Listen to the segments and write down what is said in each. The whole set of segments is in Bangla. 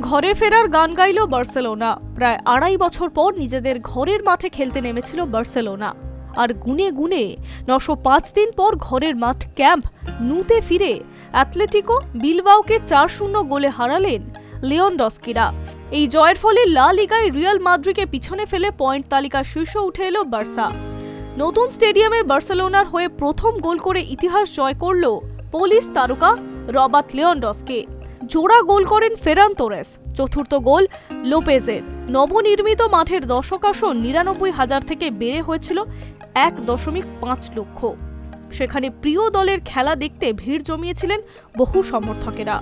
ঘরে ফেরার গান গাইল বার্সেলোনা। প্রায় আড়াই বছর পর নিজেদের ঘরের মাঠে খেলতে নেমেছিল বার্সেলোনা। আর গুনে গুনে নশো পাঁচ দিন পর ঘরের মাঠ ক্যাম্প নুতে ফিরে অ্যাথলেটিকো বিলবাওকে চার শূন্য গোলে হারালেন লিওন ডস্কিরা এই জয়ের ফলে লা লিগায় রিয়াল মাদ্রিকে পিছনে ফেলে পয়েন্ট তালিকার শীর্ষ উঠে এলো বার্সা। নতুন স্টেডিয়ামে বার্সেলোনার হয়ে প্রথম গোল করে ইতিহাস জয় করল পোলিশ তারকা রবার্ট লিওনডসকে। জোড়া গোল করেন ফেরান তোরেস। চতুর্থ গোল লোপেজের। নবনির্মিত মাঠের দর্শক আসন নিরানব্বই হাজার থেকে বেড়ে হয়েছিল এক দশমিক পাঁচ লক্ষ। সেখানে প্রিয় দলের খেলা দেখতে ভিড় জমিয়েছিলেন বহু সমর্থকেরা।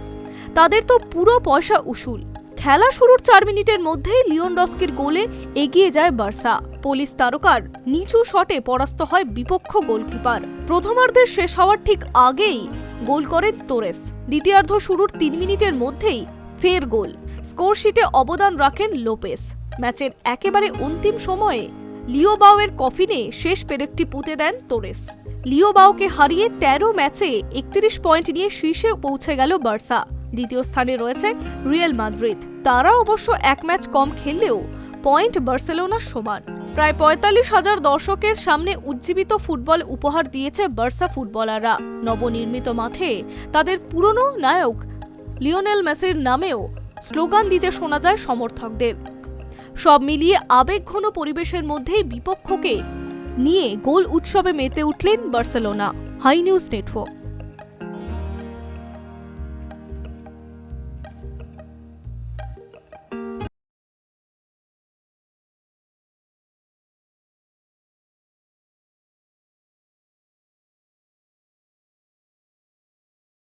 তাদের তো পুরো পয়সা উসুল। খেলা শুরুর চার মিনিটের মধ্যেই লিওনডস্কির গোলে এগিয়ে যায় বার্সা। পুলিশ তারকার নিচু শটে পরাস্ত হয় বিপক্ষ গোলকিপার। প্রথমার্ধের শেষ হওয়ার ঠিক আগেই গোল করেন তোরেস। দ্বিতীয়ার্ধ শুরুর তিন মিনিটের মধ্যেই ফের গোল। স্কোরশিটে অবদান রাখেন লোপেস। ম্যাচের একেবারে অন্তিম সময়ে লিওবাওয়ের কফিনে শেষ পেরেকটি পুঁতে দেন তোরেস। লিওবাওকে হারিয়ে তেরো ম্যাচে একত্রিশ পয়েন্ট নিয়ে শীর্ষে পৌঁছে গেল বার্সা। দ্বিতীয় স্থানে রয়েছে রিয়েল মাদ্রিদ। তারা অবশ্য এক ম্যাচ কম খেললেও পয়েন্ট বার্সেলোনার সমান। প্রায় পঁয়তাল্লিশ হাজার দর্শকের সামনে উজ্জীবিত ফুটবল উপহার দিয়েছে বার্সা ফুটবলাররা। নবনির্মিত মাঠে তাদের পুরনো নায়ক লিওনেল মেসির নামেও স্লোগান দিতে শোনা যায় সমর্থকদের। সব মিলিয়ে আবেগঘন পরিবেশের মধ্যেই বিপক্ষকে নিয়ে গোল উৎসবে মেতে উঠলেন বার্সেলোনা। High news network.